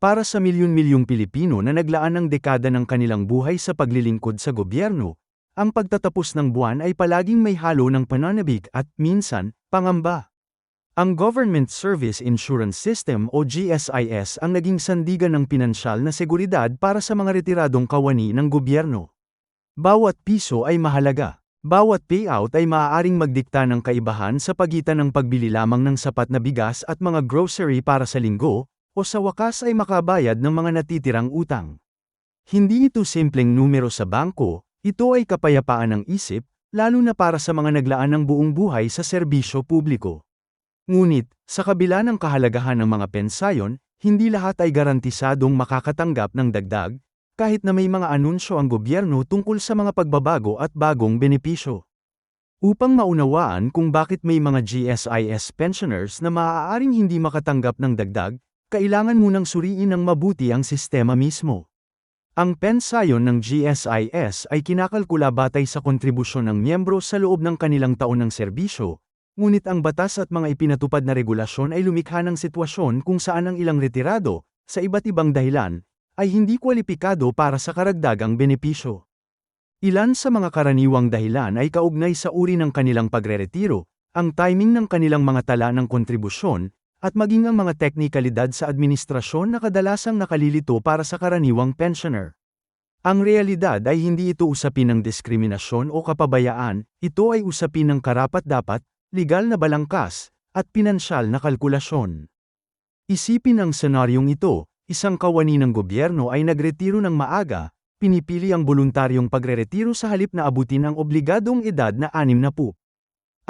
Para sa milyon-milyong Pilipino na naglaan ng dekada ng kanilang buhay sa paglilingkod sa gobyerno, ang pagtatapos ng buwan ay palaging may halo ng pananabik at, minsan, pangamba. Ang Government Service Insurance System o GSIS ang naging sandigan ng pinansyal na seguridad para sa mga retiradong kawani ng gobyerno. Bawat piso ay mahalaga. Bawat payout ay maaaring magdikta ng kaibahan sa pagitan ng pagbili lamang ng sapat na bigas at mga grocery para sa linggo, o sa wakas ay makabayad ng mga natitirang utang. Hindi ito simpleng numero sa bangko, ito ay kapayapaan ng isip, lalo na para sa mga naglaan ng buong buhay sa serbisyo publiko. Ngunit, sa kabila ng kahalagahan ng mga pensayon, hindi lahat ay garantisadong makakatanggap ng dagdag, kahit na may mga anunsyo ang gobyerno tungkol sa mga pagbabago at bagong benepisyo. Upang maunawaan kung bakit may mga GSIS pensioners na maaaring hindi makatanggap ng dagdag, kailangan munang suriin ng mabuti ang sistema mismo. Ang pensayon ng GSIS ay kinakalkula batay sa kontribusyon ng miyembro sa loob ng kanilang taon ng serbisyo, ngunit ang batas at mga ipinatupad na regulasyon ay lumikha ng sitwasyon kung saan ang ilang retirado, sa iba't ibang dahilan, ay hindi kwalipikado para sa karagdagang benepisyo. Ilan sa mga karaniwang dahilan ay kaugnay sa uri ng kanilang pagreretiro, ang timing ng kanilang mga tala ng kontribusyon, at maging ang mga teknikalidad sa administrasyon na kadalasang nakalilito para sa karaniwang pensioner. Ang realidad ay hindi ito usapin ng diskriminasyon o kapabayaan, ito ay usapin ng karapat-dapat, legal na balangkas, at pinansyal na kalkulasyon. Isipin ang senaryong ito, isang kawani ng gobyerno ay nagretiro ng maaga, pinipili ang voluntaryong pagreretiro sa halip na abutin ang obligadong edad na anim na po.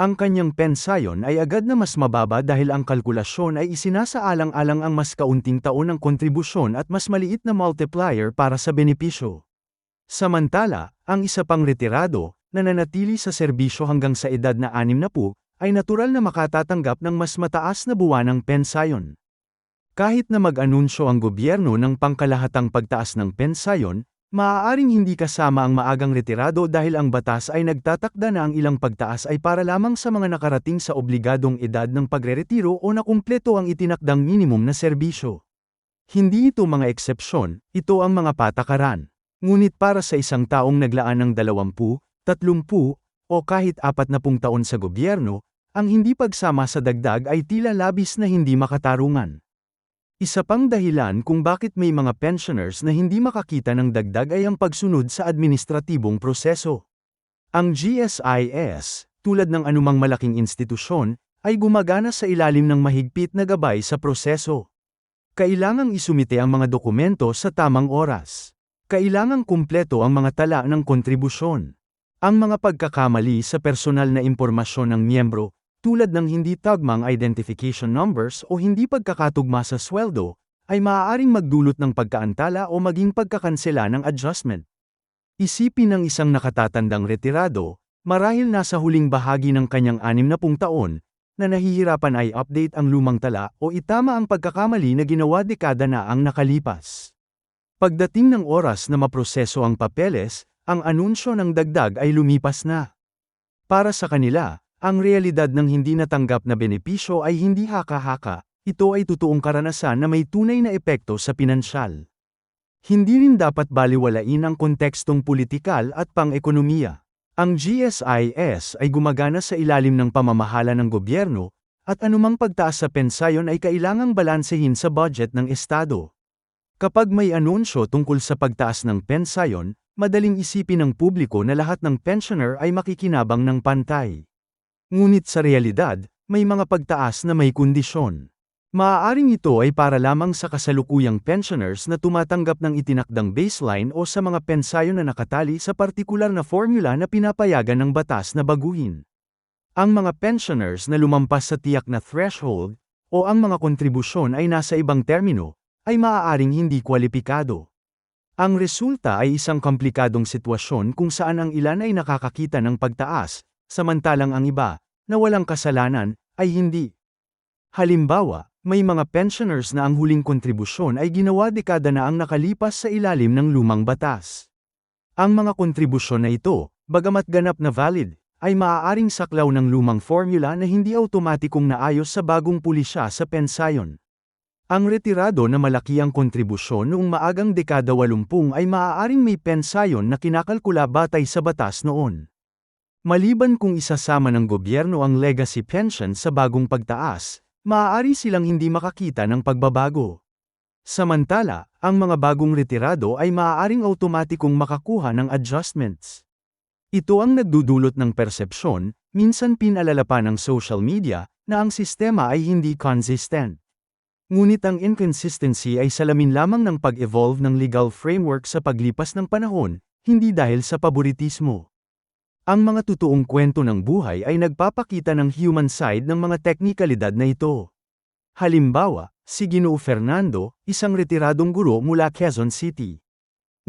Ang kanyang pensayon ay agad na mas mababa dahil ang kalkulasyon ay isinasaalang-alang ang mas kaunting taon ng kontribusyon at mas maliit na multiplier para sa benepisyo. Samantala, ang isa pang retirado, na nanatili sa serbisyo hanggang sa edad na 60, ay natural na makatatanggap ng mas mataas na buwanang pensayon. Kahit na mag-anunsyo ang gobyerno ng pangkalahatang pagtaas ng pensayon, Maaaring hindi kasama ang maagang retirado dahil ang batas ay nagtatakda na ang ilang pagtaas ay para lamang sa mga nakarating sa obligadong edad ng pagreretiro o nakumpleto ang itinakdang minimum na serbisyo. Hindi ito mga eksepsyon, ito ang mga patakaran. Ngunit para sa isang taong naglaan ng 20, 30, o kahit 40 taon sa gobyerno, ang hindi pagsama sa dagdag ay tila labis na hindi makatarungan. Isa pang dahilan kung bakit may mga pensioners na hindi makakita ng dagdag ay ang pagsunod sa administratibong proseso. Ang GSIS, tulad ng anumang malaking institusyon, ay gumagana sa ilalim ng mahigpit na gabay sa proseso. Kailangang isumite ang mga dokumento sa tamang oras. Kailangang kumpleto ang mga tala ng kontribusyon. Ang mga pagkakamali sa personal na impormasyon ng miyembro, tulad ng hindi tagmang identification numbers o hindi pagkakatugma sa sweldo, ay maaaring magdulot ng pagkaantala o maging pagkakansela ng adjustment. Isipin ng isang nakatatandang retirado, marahil nasa huling bahagi ng kanyang 60 taon, na nahihirapan ay update ang lumang tala o itama ang pagkakamali na ginawa dekada na ang nakalipas. Pagdating ng oras na maproseso ang papeles, ang anunsyo ng dagdag ay lumipas na. Para sa kanila, ang realidad ng hindi natanggap na benepisyo ay hindi haka-haka, ito ay totoong karanasan na may tunay na epekto sa pinansyal. Hindi rin dapat baliwalain ang kontekstong politikal at pang-ekonomiya. Ang GSIS ay gumagana sa ilalim ng pamamahala ng gobyerno, at anumang pagtaas sa pensayon ay kailangang balansehin sa budget ng Estado. Kapag may anunsyo tungkol sa pagtaas ng pensayon, madaling isipin ng publiko na lahat ng pensioner ay makikinabang ng pantay. Ngunit sa realidad, may mga pagtaas na may kondisyon. Maaaring ito ay para lamang sa kasalukuyang pensioners na tumatanggap ng itinakdang baseline o sa mga pensayon na nakatali sa partikular na formula na pinapayagan ng batas na baguhin. Ang mga pensioners na lumampas sa tiyak na threshold, o ang mga kontribusyon ay nasa ibang termino, ay maaaring hindi kwalipikado. Ang resulta ay isang komplikadong sitwasyon kung saan ang ilan ay nakakakita ng pagtaas, samantalang ang iba, na walang kasalanan, ay hindi. Halimbawa, may mga pensioners na ang huling kontribusyon ay ginawa dekada na ang nakalipas sa ilalim ng lumang batas. Ang mga kontribusyon na ito, bagamat ganap na valid, ay maaaring saklaw ng lumang formula na hindi automatikong naayos sa bagong pulisya sa pensayon. Ang retirado na malaki ang kontribusyon noong maagang dekada 80 ay maaaring may pensayon na kinakalkula batay sa batas noon. Maliban kung isasama ng gobyerno ang legacy pension sa bagong pagtaas, maaari silang hindi makakita ng pagbabago. Samantala, ang mga bagong retirado ay maaaring automatikong makakuha ng adjustments. Ito ang nagdudulot ng persepsyon, minsan pinalala pa ng social media, na ang sistema ay hindi consistent. Ngunit ang inconsistency ay salamin lamang ng pag-evolve ng legal framework sa paglipas ng panahon, hindi dahil sa paboritismo. Ang mga totoong kwento ng buhay ay nagpapakita ng human side ng mga teknikalidad na ito. Halimbawa, si Ginoo Fernando, isang retiradong guro mula Quezon City.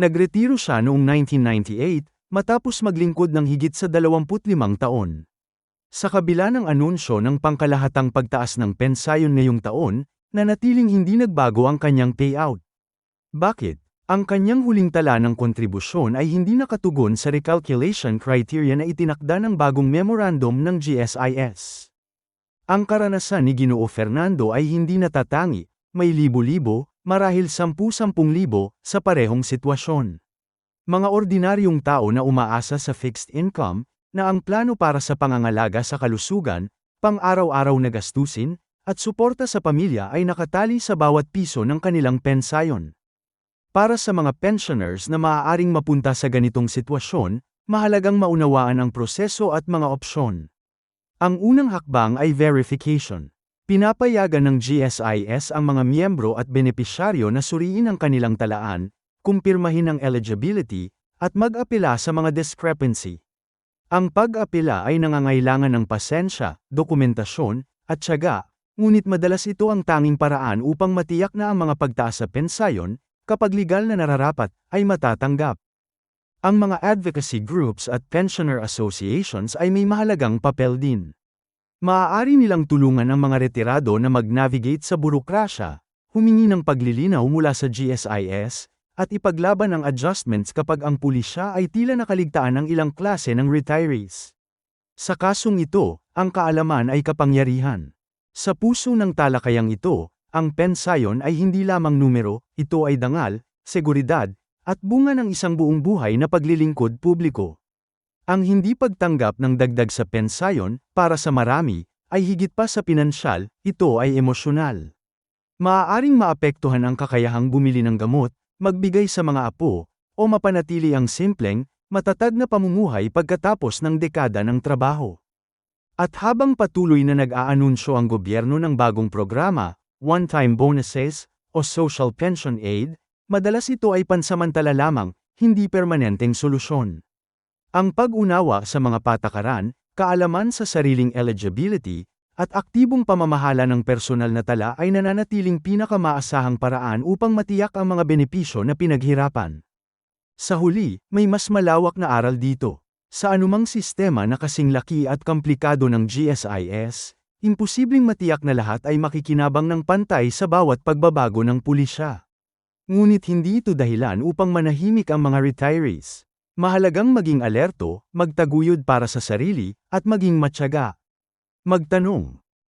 Nagretiro siya noong 1998, matapos maglingkod ng higit sa 25 taon. Sa kabila ng anunsyo ng pangkalahatang pagtaas ng pensayon ngayong taon, nanatiling hindi nagbago ang kanyang payout. Bakit? Ang kanyang huling tala ng kontribusyon ay hindi nakatugon sa recalculation criteria na itinakda ng bagong memorandum ng GSIS. Ang karanasan ni Ginoo Fernando ay hindi natatangi, may libo-libo, marahil sampu-sampung libo, sa parehong sitwasyon. Mga ordinaryong tao na umaasa sa fixed income, na ang plano para sa pangangalaga sa kalusugan, pang-araw-araw na gastusin, at suporta sa pamilya ay nakatali sa bawat piso ng kanilang pensayon. Para sa mga pensioners na maaaring mapunta sa ganitong sitwasyon, mahalagang maunawaan ang proseso at mga opsyon. Ang unang hakbang ay verification. Pinapayagan ng GSIS ang mga miyembro at benepisyaryo na suriin ang kanilang talaan, kumpirmahin ang eligibility, at mag-apela sa mga discrepancy. Ang pag-apela ay nangangailangan ng pasensya, dokumentasyon, at tiyaga, Ngunit madalas ito ang tanging paraan upang matiyak na ang mga pagtaas sa pensayon, kapag legal na nararapat, ay matatanggap. Ang mga advocacy groups at pensioner associations ay may mahalagang papel din. Maaari nilang tulungan ang mga retirado na mag-navigate sa burokrasya, humingi ng paglilinaw mula sa GSIS, at ipaglaban ang adjustments kapag ang pulisya ay tila nakaligtaan ng ilang klase ng retirees. Sa kasong ito, ang kaalaman ay kapangyarihan. Sa puso ng talakayang ito, ang pensayon ay hindi lamang numero, ito ay dangal, seguridad, at bunga ng isang buong buhay na paglilingkod publiko. Ang hindi pagtanggap ng dagdag sa pensayon, para sa marami, ay higit pa sa pinansyal, ito ay emosyonal. Maaaring maapektuhan ang kakayahang bumili ng gamot, magbigay sa mga apo, o mapanatili ang simpleng, matatag na pamumuhay pagkatapos ng dekada ng trabaho. At habang patuloy na nag-aanunsyo ang gobyerno ng bagong programa, one-time bonuses, o social pension aid, madalas ito ay pansamantala lamang, hindi permanenteng solusyon. Ang pag-unawa sa mga patakaran, kaalaman sa sariling eligibility, at aktibong pamamahala ng personal na tala ay nananatiling pinakamaasahang paraan upang matiyak ang mga benepisyo na pinaghirapan. Sa huli, may mas malawak na aral dito. Sa anumang sistema na kasing laki at komplikado ng GSIS, imposibleng matiyak na lahat ay makikinabang ng pantay sa bawat pagbabago ng pulisya. Ngunit hindi ito dahilan upang manahimik ang mga retirees. Mahalagang maging alerto, magtaguyod para sa sarili, at maging matyaga. Magtanong,